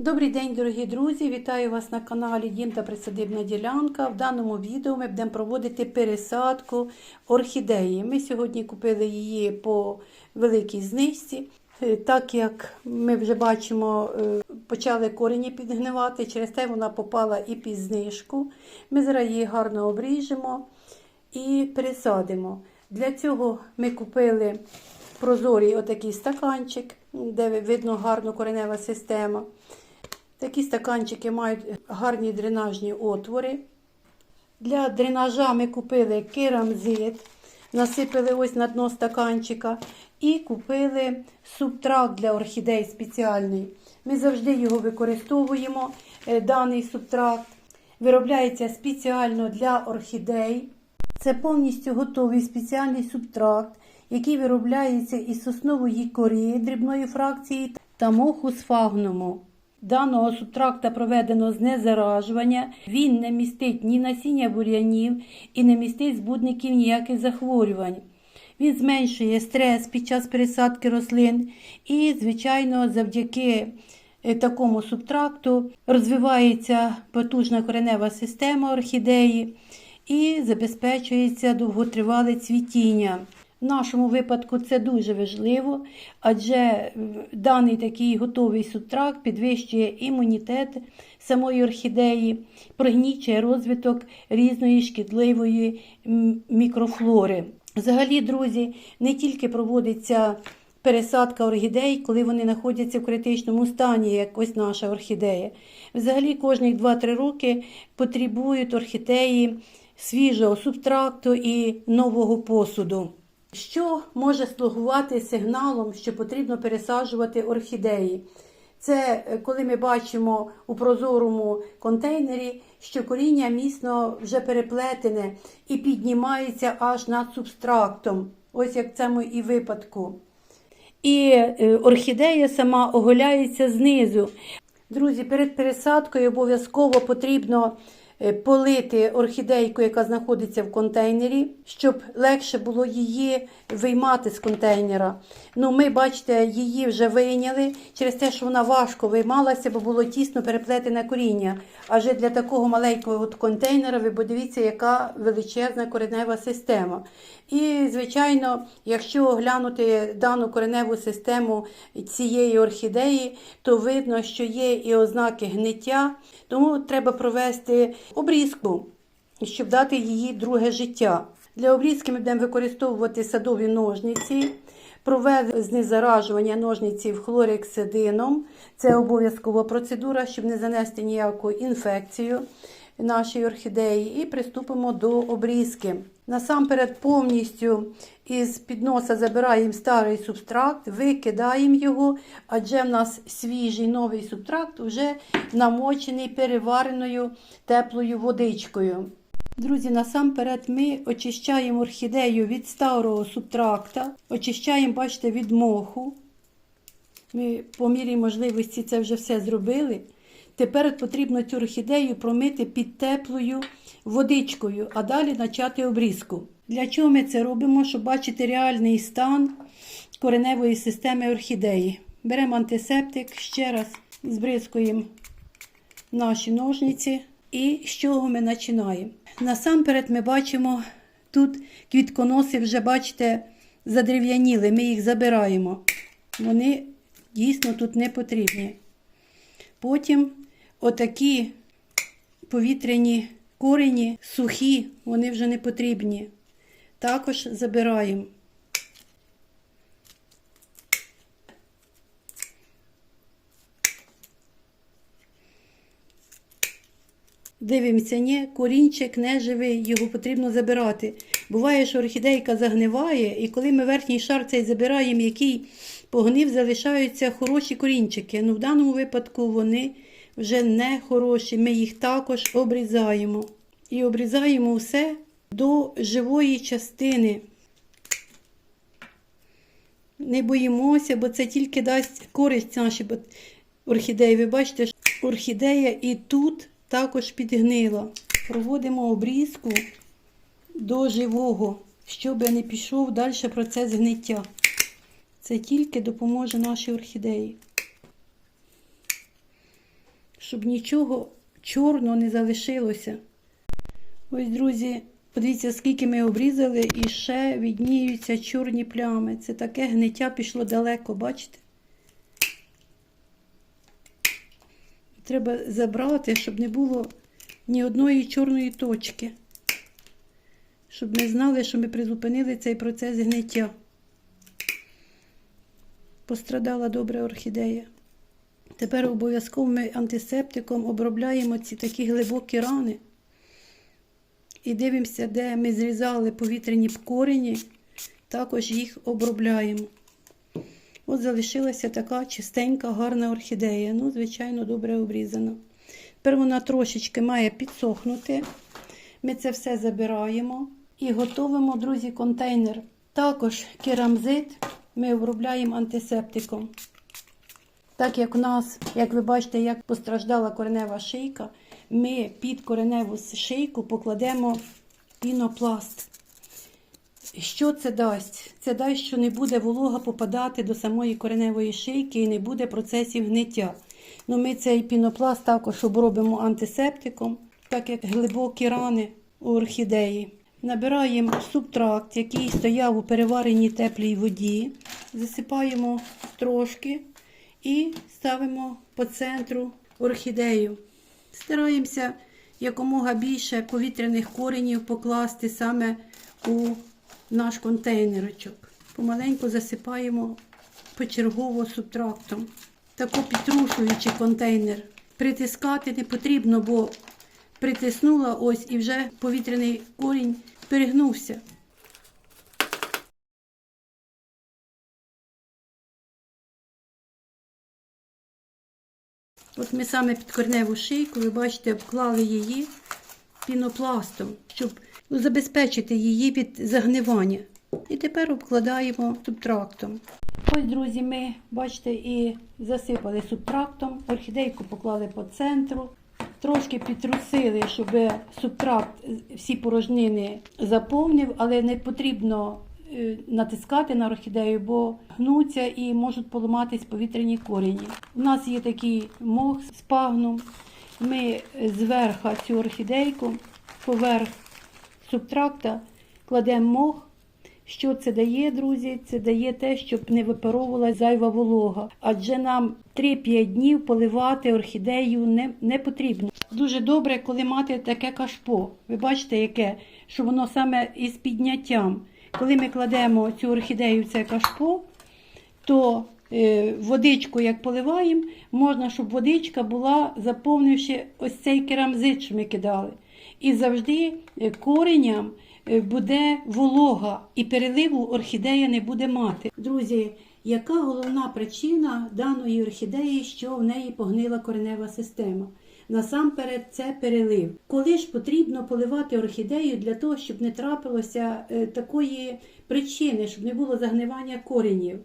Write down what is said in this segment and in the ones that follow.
Добрий день, дорогі друзі! Вітаю вас на каналі Дім та Присадибна ділянка. В даному відео ми будемо проводити пересадку орхідеї. Ми сьогодні купили її по великій знижці. Е, Так як ми вже бачимо, е, почали корені підгнивати, через те вона попала і під знижку. Ми зараз її гарно обріжемо і пересадимо. Для цього ми купили прозорий отакий стаканчик, де видно гарно коренева система. Такі стаканчики мають гарні дренажні отвори. Для дренажа ми купили керамзит, насипали ось на дно стаканчика і купили субтракт для орхідей спеціальний. Ми завжди його використовуємо. Е, Даний субтракт виробляється спеціально для орхідей. Це повністю готовий спеціальний субтракт, який виробляється із соснової кори дрібної фракції та моху сфагнуму. Даного субтракта проведено знезаражування. Він не містить ні насіння бур'янів і не містить збудників ніяких захворювань. Він зменшує стрес під час пересадки рослин і, звичайно, завдяки е, такому субтракту розвивається потужна коренева система орхідеї і забезпечується довготривале цвітіння. В нашому випадку це дуже важливо, адже е, даний такий готовий субтракт підвищує імунітет самої орхідеї, пригнічує розвиток різної шкідливої мікрофлори. Взагалі, друзі, не тільки проводиться пересадка орхідей, коли вони знаходяться в критичному стані, як ось наша орхідея. Взагалі, кожні 2-3 роки потребують орхідеї свіжого субтракту і нового посуду. Що може слугувати сигналом, що потрібно пересаджувати орхідеї? Це е, коли ми бачимо у прозорому контейнері, що коріння міцно вже переплетене і піднімається аж над субстрактом, ось як в цьому і випадку. І е, орхідея сама оголяється знизу. Друзі, перед пересадкою обов'язково потрібно полити орхідейку, яка знаходиться в контейнері, щоб легше було її виймати з контейнера. Ну, ми, бачите, її вже вийняли через те, що вона важко виймалася, бо було тісно переплетене коріння. Адже для такого маленького от контейнера ви подивіться, яка величезна коренева система. І, звичайно, якщо оглянути дану кореневу систему цієї орхідеї, то видно, що є і ознаки гниття, тому треба провести обрізку, щоб дати її друге життя. Для обрізки ми будемо використовувати садові ножниці, провели знезаражування ножниців хлорексидином. Це обов'язкова процедура, щоб не занести ніяку інфекцію нашій орхідеї, і приступимо до обрізки. Насамперед повністю із підноса забираємо старий субстракт, викидаємо його, адже в нас свіжий новий субстракт вже намочений перевареною теплою водичкою. Друзі, насамперед ми очищаємо орхідею від старого субтракта, очищаємо, бачите, від моху. Ми по мірі можливості це вже все зробили. Тепер потрібно цю орхідею промити під теплою водичкою, а далі почати обрізку. Для чого ми це робимо? Щоб бачити реальний стан кореневої системи орхідеї. Беремо антисептик, ще раз збризкуємо наші ножниці. І з чого ми починаємо? Насамперед ми бачимо, тут квітконоси вже, бачите, задерев'яніли, ми їх забираємо. Вони дійсно тут не потрібні. Потім отакі повітряні корені, сухі, вони вже не потрібні. Також забираємо. Дивимося, ні, корінчик не живий, його потрібно забирати. Буває, що орхідейка загниває, і коли ми верхній шар цей забираємо, який погнив, залишаються хороші корінчики. Ну, в даному випадку вони вже не хороші. Ми їх також обрізаємо. І обрізаємо все до живої частини. Не боїмося, бо це тільки дасть користь нашій орхідеї. Ви бачите, що орхідея і тут також підгнила. Проводимо обрізку до живого, щоб не пішов далі процес гниття. Це тільки допоможе нашій орхідеї. Щоб нічого чорного не залишилося. Ось, друзі, подивіться, скільки ми обрізали, і ще відніються чорні плями. Це таке гниття пішло далеко, бачите? Треба забрати, щоб не було ні одної чорної точки. Щоб ми знали, що ми призупинили цей процес гниття. Пострадала добре орхідея. Тепер обов'язково ми антисептиком обробляємо ці такі глибокі рани. І дивимося, де ми зрізали повітряні корені, також їх обробляємо. От залишилася така чистенька, гарна орхідея. Ну, звичайно, добре обрізана. Тепер вона трошечки має підсохнути. Ми це все забираємо і готуємо, друзі, контейнер. Також керамзит ми обробляємо антисептиком. Так як у нас, як ви бачите, як постраждала коренева шийка, ми під кореневу шийку покладемо пінопласт. Що це дасть? Це дасть, що не буде волога попадати до самої кореневої шийки і не буде процесів гниття. Ну, Ми цей пінопласт також обробимо антисептиком, так як глибокі рани у орхідеї. Набираємо субтракт, який стояв у перевареній теплій воді, засипаємо трошки і ставимо по центру орхідею. Стараємося якомога більше повітряних коренів покласти саме у наш контейнерочок. Помаленьку засипаємо почергово субтрактом. Тако підтрушуючи контейнер. Притискати не потрібно, бо притиснула ось і вже повітряний корінь перегнувся. От ми саме під корневу шийку, ви бачите, обклали її пінопластом, щоб забезпечити її від загнивання. І тепер обкладаємо субтрактом. Ось, друзі, ми, бачите, і засипали субтрактом, орхідейку поклали по центру, трошки підтрусили, щоб субтракт всі порожнини заповнив, але не потрібно натискати на орхідею, бо гнуться і можуть поламатись повітряні корені. У нас є такий мох з пагном. Ми зверху цю орхідейку, поверх субтракта кладемо мох. Що це дає, друзі? Це дає те, щоб не випаровувала зайва волога. Адже нам 3-5 днів поливати орхідею не, не потрібно. Дуже добре, коли мати таке кашпо. Ви бачите, яке, що воно саме із підняттям. Коли ми кладемо цю орхідею в це кашпо, то е, водичку, як поливаємо, можна, щоб водичка була, заповнивши ось цей керамзит, що ми кидали. І завжди е, кореням е, буде волога, і переливу орхідея не буде мати. Друзі, яка головна причина даної орхідеї, що в неї погнила коренева система? Насамперед, це перелив. Коли ж потрібно поливати орхідею для того, щоб не трапилося е, такої причини, щоб не було загнивання коренів.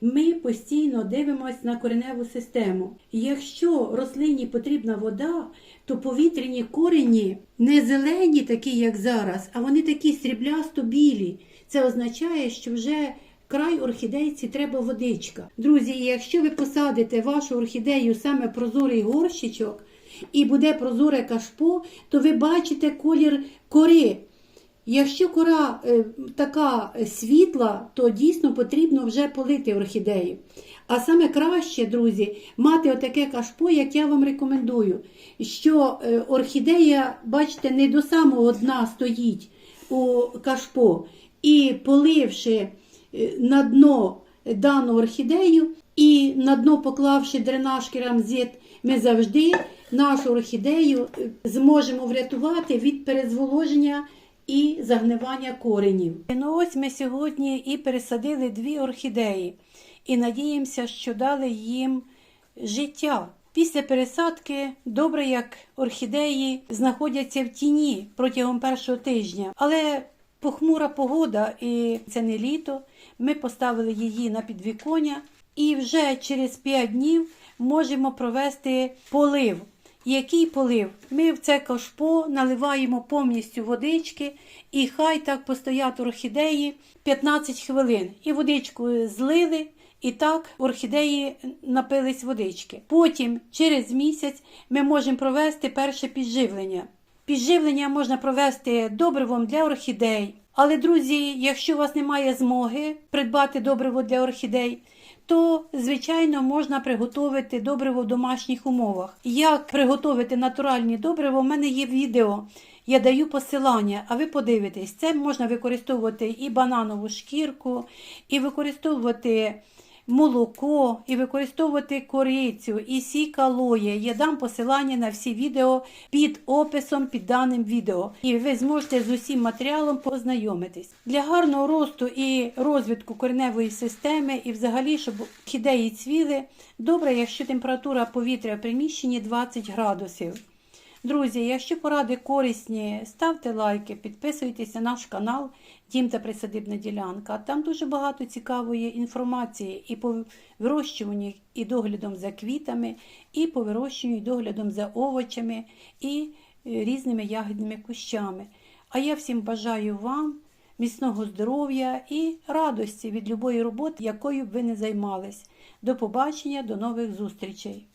Ми постійно дивимося на кореневу систему. Якщо рослині потрібна вода, то повітряні корені не зелені, такі як зараз, а вони такі сріблясто-білі. Це означає, що вже край орхідейці треба водичка. Друзі, якщо ви посадите вашу орхідею саме прозорий горщичок і буде прозоре кашпо, то ви бачите колір кори. Якщо кора е, така світла, то дійсно потрібно вже полити орхідею. А саме краще, друзі, мати отаке кашпо, як я вам рекомендую. Що е, орхідея, бачите, не до самого дна стоїть у кашпо. І поливши е, на дно дану орхідею і на дно поклавши дренаж керамзит, ми завжди нашу орхідею е, зможемо врятувати від перезволоження і загнивання коренів. Ну ось ми сьогодні і пересадили дві орхідеї і надіємося, що дали їм життя. Після пересадки добре, як орхідеї знаходяться в тіні протягом першого тижня, але похмура погода і це не літо. Ми поставили її на підвіконня і вже через 5 днів можемо провести полив. Який полив? Ми в це кашпо наливаємо повністю водички, і хай так постоять орхідеї 15 хвилин. І водичку злили, І так орхідеї напились водички. Потім, через місяць, ми можемо провести перше підживлення. Підживлення можна провести добривом для орхідей. Але, друзі, якщо у вас немає змоги придбати добриво для орхідей, то, звичайно, можна приготувати добриво в домашніх умовах. Як приготувати натуральні добриво, в мене є відео. Я даю посилання, а ви подивитесь, це можна використовувати і бананову шкірку, і використовувати молоко, і використовувати корицю, і сік алоє. Я дам посилання на всі відео під описом під даним відео. І ви зможете з усім матеріалом познайомитись. Для гарного росту і розвитку кореневої системи, і взагалі, щоб орхідеї цвіли, добре, якщо температура повітря в приміщенні 20 градусів. Друзі, якщо поради корисні, ставте лайки, підписуйтесь на наш канал Дім та Присадибна ділянка. Там дуже багато цікавої інформації і по вирощуванню і доглядом за квітами, і по вирощуванню і доглядом за овочами і е, різними ягідними кущами. А я всім бажаю вам міцного здоров'я і радості від любої роботи, якою б ви не займались. До побачення, до нових зустрічей!